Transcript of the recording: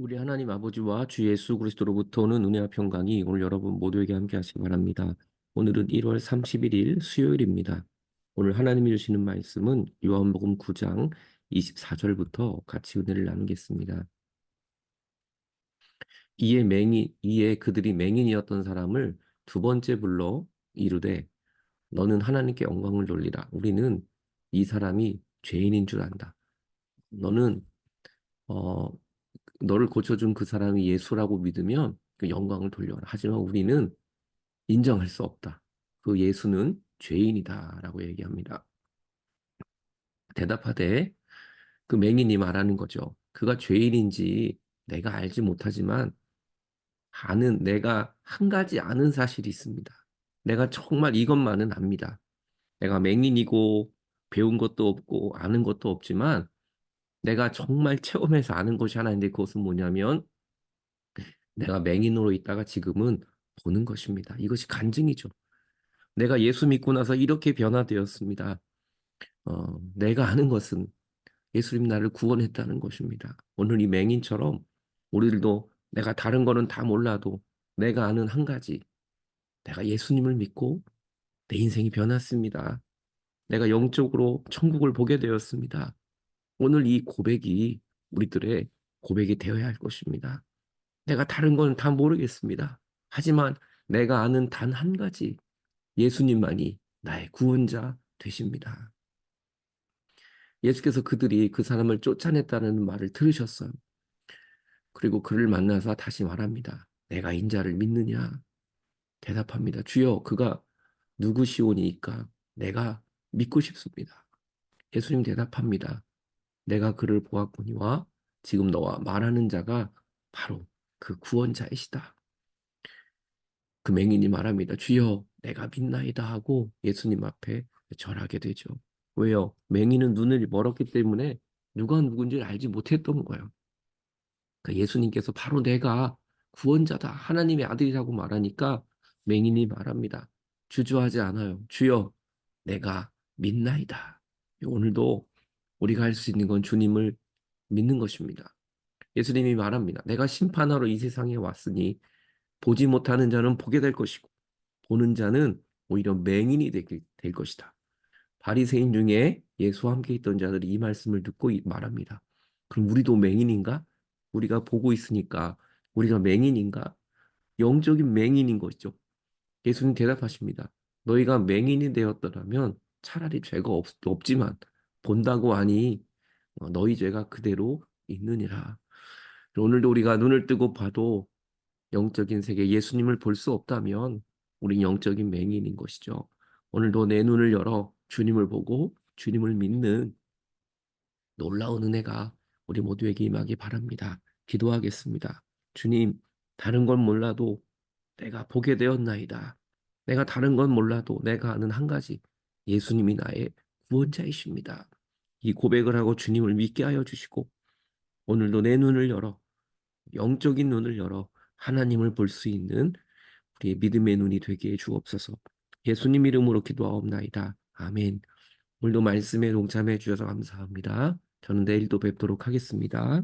우리 하나님 아버지와 주 예수 그리스도로부터 오는 은혜와 평강이 오늘 여러분 모두에게 함께 하시기 바랍니다. 오늘은 1월 31일 수요일입니다. 오늘 하나님이 주시는 말씀은 요한복음 9장 24절부터 같이 은혜를 나누겠습니다. 이에 맹인 이에 그들이 맹인이었던 사람을 두 번째 불러 이르되 너는 하나님께 영광을 돌리라. 우리는 이 사람이 죄인인 줄 안다. 너는 어 너를 고쳐준 그 사람이 예수라고 믿으면 그 영광을 돌려라. 하지만 우리는 인정할 수 없다. 그 예수는 죄인이다 라고 얘기합니다. 대답하되 그 맹인이 말하는 거죠. 그가 죄인인지 내가 알지 못하지만 아는 내가 한 가지 아는 사실이 있습니다. 내가 정말 이것만은 압니다. 내가 맹인이고 배운 것도 없고 아는 것도 없지만 내가 정말 체험해서 아는 것이 하나 있는데 그것은 뭐냐면 내가 맹인으로 있다가 지금은 보는 것입니다. 이것이 간증이죠. 내가 예수 믿고 나서 이렇게 변화되었습니다. 어, 내가 아는 것은 예수님 나를 구원했다는 것입니다. 오늘 이 맹인처럼 우리들도 내가 다른 거는 다 몰라도 내가 아는 한 가지 내가 예수님을 믿고 내 인생이 변했습니다. 내가 영적으로 천국을 보게 되었습니다. 오늘 이 고백이 우리들의 고백이 되어야 할 것입니다. 내가 다른 건 다 모르겠습니다. 하지만 내가 아는 단 한 가지 예수님만이 나의 구원자 되십니다. 예수께서 그들이 그 사람을 쫓아냈다는 말을 들으셨어요. 그리고 그를 만나서 다시 말합니다. 내가 인자를 믿느냐? 대답합니다. 주여 그가 누구시오니까 내가 믿고 싶습니다. 예수님 대답합니다. 내가 그를 보았거니와 지금 너와 말하는 자가 바로 그 구원자이시다. 그 맹인이 말합니다. 주여 내가 믿나이다 하고 예수님 앞에 절하게 되죠. 왜요? 맹인은 눈을 멀었기 때문에 누가 누군지 알지 못했던 거예요. 그러니까 예수님께서 바로 내가 구원자다. 하나님의 아들이라고 말하니까 맹인이 말합니다. 주저하지 않아요. 주여 내가 믿나이다. 오늘도 우리가 할 수 있는 건 주님을 믿는 것입니다. 예수님이 말합니다. 내가 심판하러 이 세상에 왔으니 보지 못하는 자는 보게 될 것이고 보는 자는 오히려 맹인이 될, 될 것이다. 바리새인 중에 예수와 함께 있던 자들이 이 말씀을 듣고 말합니다. 그럼 우리도 맹인인가? 우리가 보고 있으니까 우리가 맹인인가? 영적인 맹인인 것이죠. 예수님 대답하십니다. 너희가 맹인이 되었더라면 차라리 죄가 없, 없지만 본다고 하니 어, 너희 죄가 그대로 있느니라. 오늘도 우리가 눈을 뜨고 봐도 영적인 세계 예수님을 볼 수 없다면 우리 영적인 맹인인 것이죠. 오늘도 내 눈을 열어 주님을 보고 주님을 믿는 놀라운 은혜가 우리 모두에게 임하기 바랍니다. 기도하겠습니다. 주님, 다른 건 몰라도 내가 보게 되었나이다. 내가 다른 건 몰라도 내가 아는 한 가지 예수님이 나의 구원자이십니다. 이 고백을 하고 주님을 믿게 하여 주시고 오늘도 내 눈을 열어 영적인 눈을 열어 하나님을 볼 수 있는 우리의 믿음의 눈이 되게 해 주옵소서. 예수님 이름으로 기도하옵나이다. 아멘. 오늘도 말씀에 동참해 주셔서 감사합니다. 저는 내일 또 뵙도록 하겠습니다.